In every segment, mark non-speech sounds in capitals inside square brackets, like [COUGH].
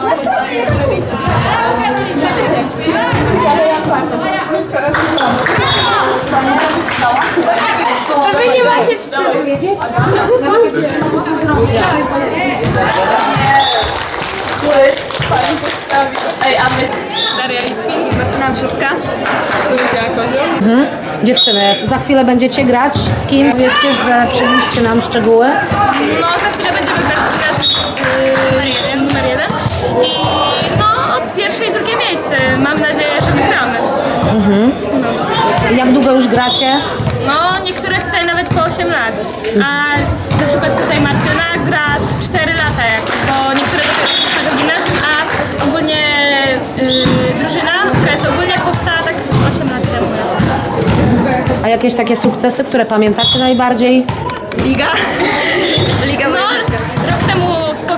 A wiecie? My... Dziewczyny, za chwilę będziecie grać. Z kim? Powiedzcie, że przybliżcie nam szczegóły. No, za chwilę będziemy grać z jeden. I no, pierwsze i drugie miejsce. Mam nadzieję, że wygramy. Jak długo już gracie? No, niektóre tutaj nawet po 8 lat. A na przykład tutaj Martyna gra z 4 lata, jak, bo niektóre dopiero przyszły do gimnazjum, a ogólnie yy, drużyna KS ogólnie powstała tak 8 lat temu. A jakieś takie sukcesy, które pamiętacie najbardziej? Liga? [LAUGHS] Liga No, wojewódzka. rok temu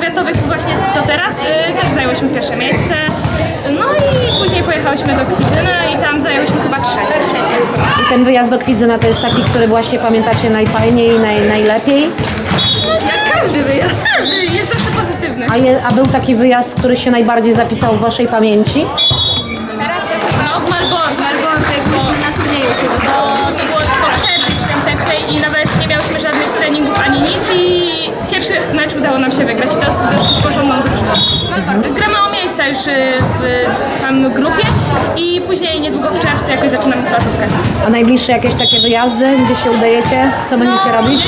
powiatowych właśnie co teraz y, też zajęłyśmy pierwsze miejsce. No i później pojechałyśmy do Kwidzyna i tam zajęłyśmy chyba trzecie. I ten wyjazd do Kwidzyna to jest taki, który właśnie pamiętacie najfajniej, naj, najlepiej? Jak każdy wyjazd. Każdy jest zawsze pozytywny. A, je, a był taki wyjazd, który się najbardziej zapisał w waszej pamięci? No w Malborku. Marborku, jak byliśmy na turnieju sobie To było po przerwie świątecznej i nawet nie miałyśmy żadnych treningów ani nic i pierwszy mecz udało nam się wygrać i to z dosyć porządną drużyną. Gramy o miejsca już y, w tam grupie i później niedługo w czerwcu jakoś zaczynamy plażówkę. A najbliższe jakieś takie wyjazdy, gdzie się udajecie? Co będziecie No, robić?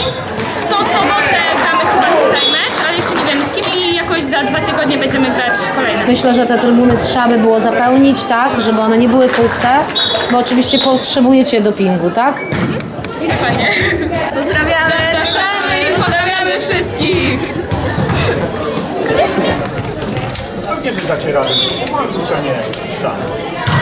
W tą sobotę gramy chyba tutaj mecz, ale jeszcze nie wiemy z kim i jakoś za dwa tygodnie będziemy grać kolejne. Myślę, że te trybuny trzeba by było zapełnić, tak? Żeby one nie były puste, bo oczywiście potrzebujecie dopingu, tak? Fajnie. Pozdrawiamy. Zapraszamy i pozdrawiamy wszystkich. Że dacie radę. Walczyć, a nie szan.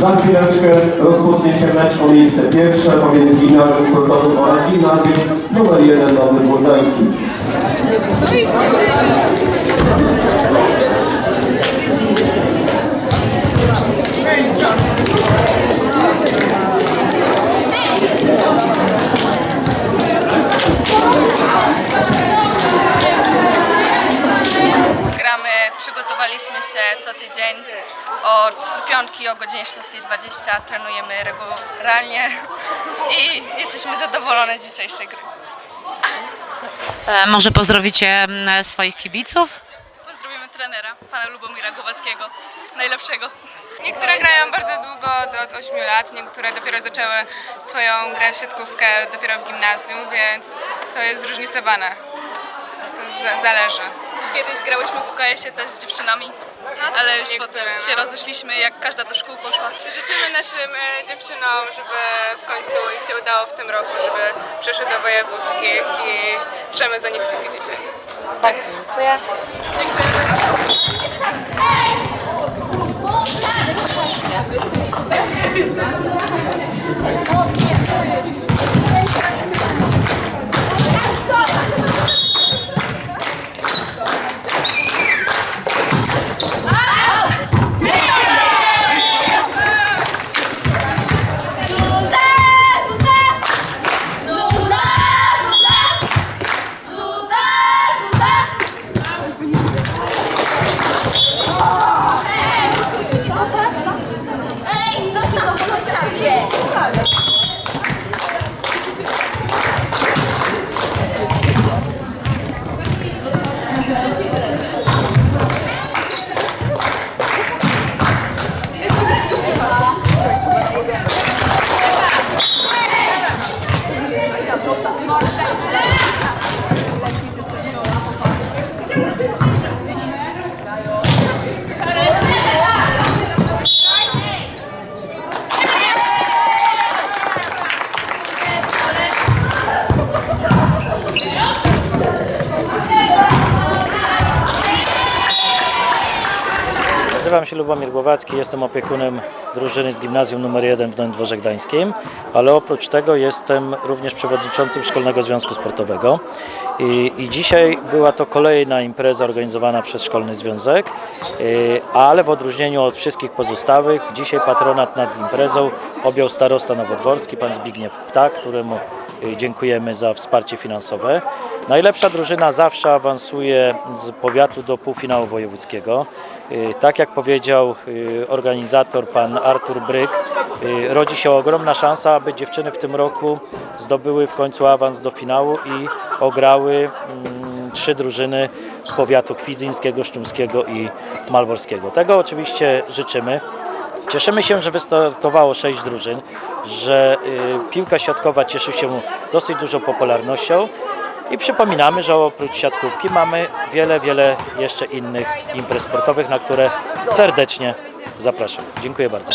Za chwileczkę rozpocznie się mecz o miejsce pierwsze pomiędzy gimnazjum sportowym oraz gimnazjum numer 1 Nowy Górdański. Gramy, przygotowaliśmy się co tydzień od piątki o godzinie 16.20, trenujemy regularnie i jesteśmy zadowolone z dzisiejszej gry. E, może pozdrowicie mm, swoich kibiców? Pozdrowimy trenera, pana Lubomira Głowackiego, najlepszego. Niektóre grają bardzo długo, do od 8 lat, niektóre dopiero zaczęły swoją grę w siatkówkę dopiero w gimnazjum, więc to jest zróżnicowane. To za- zależy. Kiedyś grałyśmy w UKS-ie też z dziewczynami, ale już potem się rozeszliśmy, jak każda do szkół poszła. Życzymy naszym e, dziewczynom, żeby w końcu im się udało w tym roku, żeby przeszły do wojewódzkich i trzemy za nich kciuki dzisiaj. Ej, co się Nazywam się Lubomir Głowacki, jestem opiekunem drużyny z gimnazjum nr 1 w Nowym Dworze Gdańskim, ale oprócz tego jestem również przewodniczącym Szkolnego Związku Sportowego. I, i dzisiaj była to kolejna impreza organizowana przez Szkolny Związek, y, ale w odróżnieniu od wszystkich pozostałych, dzisiaj patronat nad imprezą objął starosta nowodworski, pan Zbigniew Ptak, któremu y, dziękujemy za wsparcie finansowe. Najlepsza drużyna zawsze awansuje z powiatu do półfinału wojewódzkiego. Y, Tak jak powiedział y, organizator pan Artur Bryk, y, rodzi się ogromna szansa, aby dziewczyny w tym roku zdobyły w końcu awans do finału i ograły mm, trzy drużyny z powiatu kwidzyńskiego, sztumskiego i malborskiego. Tego oczywiście życzymy. Cieszymy się, że wystartowało sześć drużyn, że piłka siatkowa cieszy się dosyć dużą popularnością i przypominamy, że oprócz siatkówki mamy wiele, wiele jeszcze innych imprez sportowych, na które serdecznie zapraszam. Dziękuję bardzo.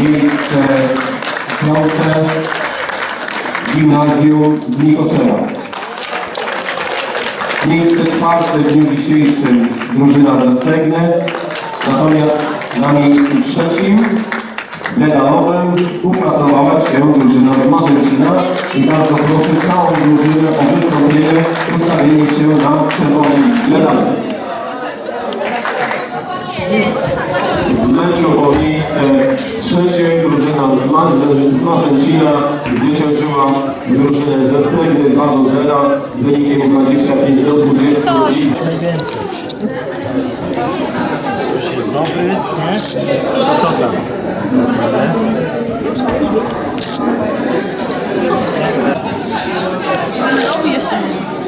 Miejsce piąte gimnazjum z Nikoszewa. Miejsce czwarte w dniu dzisiejszym drużyna ze Stegny. Natomiast na miejscu trzecim medalowym uplasowała się drużyna z Marzęcina i bardzo proszę całą drużynę o wystąpienie, ustawienie się na czerwonej medali. W meczu o miejsce trzecie drużyna z, Marzę, z Marzęcina zwyciężyła drużynę ze Stegny 2 do 0 wynikiem 25 do 20 i Dobry, nie? Co tam?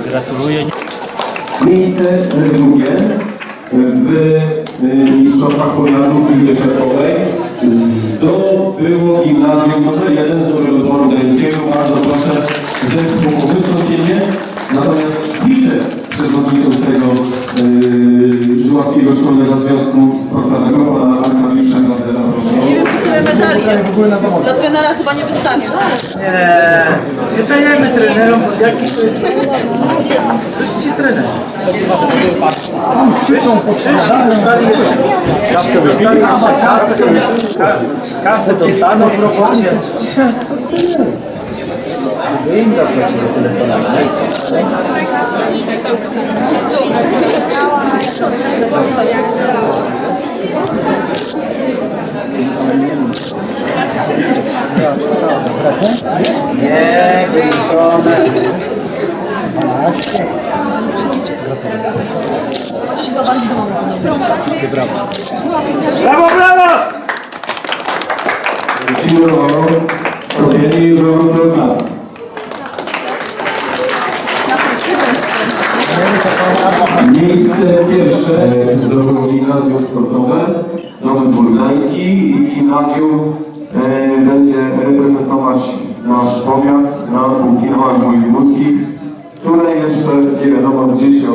Gratuluję. Miejsce drugie w Mistrzostwach Powiatu w piłce siatkowej zdobyło gimnazjum nr 1 z Dworu Gdańskiego. Bardzo proszę zespół o wystąpienie. Natomiast wiceprzewodniczącego yy, Żuławskiego Szkolnego Związku Sportowego, pana Arkadiusza Gazera, proszę. Nie wiem, czy tyle medali jest. Dla trenera chyba nie wystarczy. Nie, nie dajemy trenerom, bo jakiś to jest... Coś ci trener. Krzyczą, krzyczą, dostali jeszcze, dostali jeszcze kasę, ka- kasę dostaną w robocie. Co to jest? Żeby im zapłacili tyle co nam, nie? Nie, wyliczone. Brawo, brawo! Prosimy o wstąpienie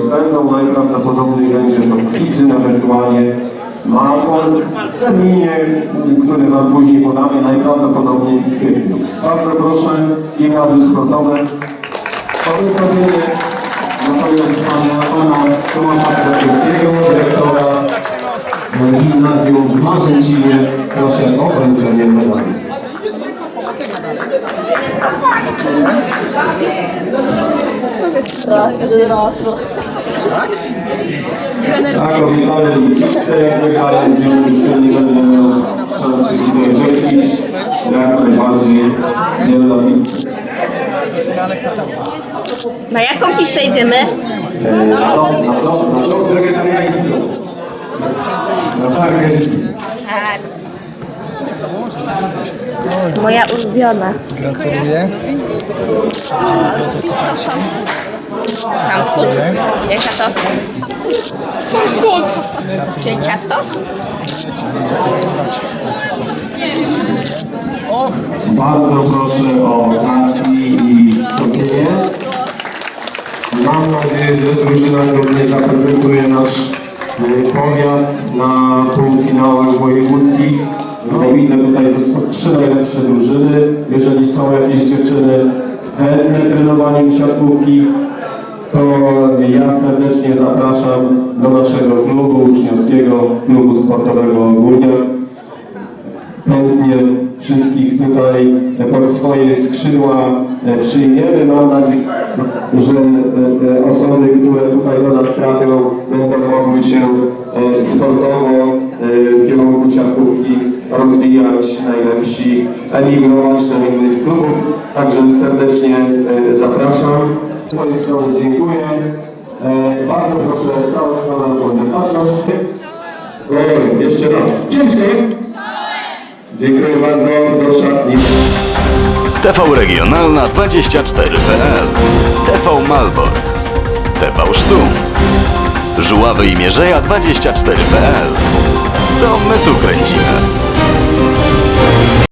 odbędą. Najprawdopodobniej będzie to Kwidzy, ewentualnie Małopolsk w terminie, który Wam później podamy, najprawdopodobniej w kwietniu. Bardzo proszę, gimnazjum sportowe o wystąpienie natomiast pana, pana Tomasza Kwiatkowskiego, dyrektora gimnazjum w Marzęcinie. Proszę o wręczenie medalu. Raz, raz, raz. Tak, obiecałem jak wygrałem, w związku z tym nie będę miał szans się tutaj wyczepić. Jak najbardziej nie robić. Na jaką pizzę idziemy? Na to, na to, na to wegetariańską. Na czarkę. Moja ulubiona. Sam spód? Jaka to? Sam spód. Czyli ciasto? Bardzo proszę o klaski i stopienie. Mam nadzieję, że drużyna godnie zaprezentuje nasz e, powiat na półfinałach wojewódzkich. No widzę tutaj trzy najlepsze drużyny. Jeżeli są jakieś dziewczyny chętne trenowaniem siatkówki, to ja serdecznie zapraszam do naszego klubu uczniowskiego, klubu sportowego ogólnie chętnie wszystkich tutaj pod swoje skrzydła e, przyjmiemy. Mam nadzieję, że e, e, osoby, które tutaj do nas trafią, będą mogły się sportowo w kierunku siatkówki rozwijać, najlepsi, emigrować do innych klubów. Także serdecznie zapraszam. Z swojej strony dziękuję. E, Bardzo proszę całą stronę o baczność. O, jeszcze raz. Ciężko. Dziękuję bardzo, do szatni. TV Regionalna 24.pl TV Malbork TV Sztum Żuławy i Mierzeja 24.pl To my tu kręcimy.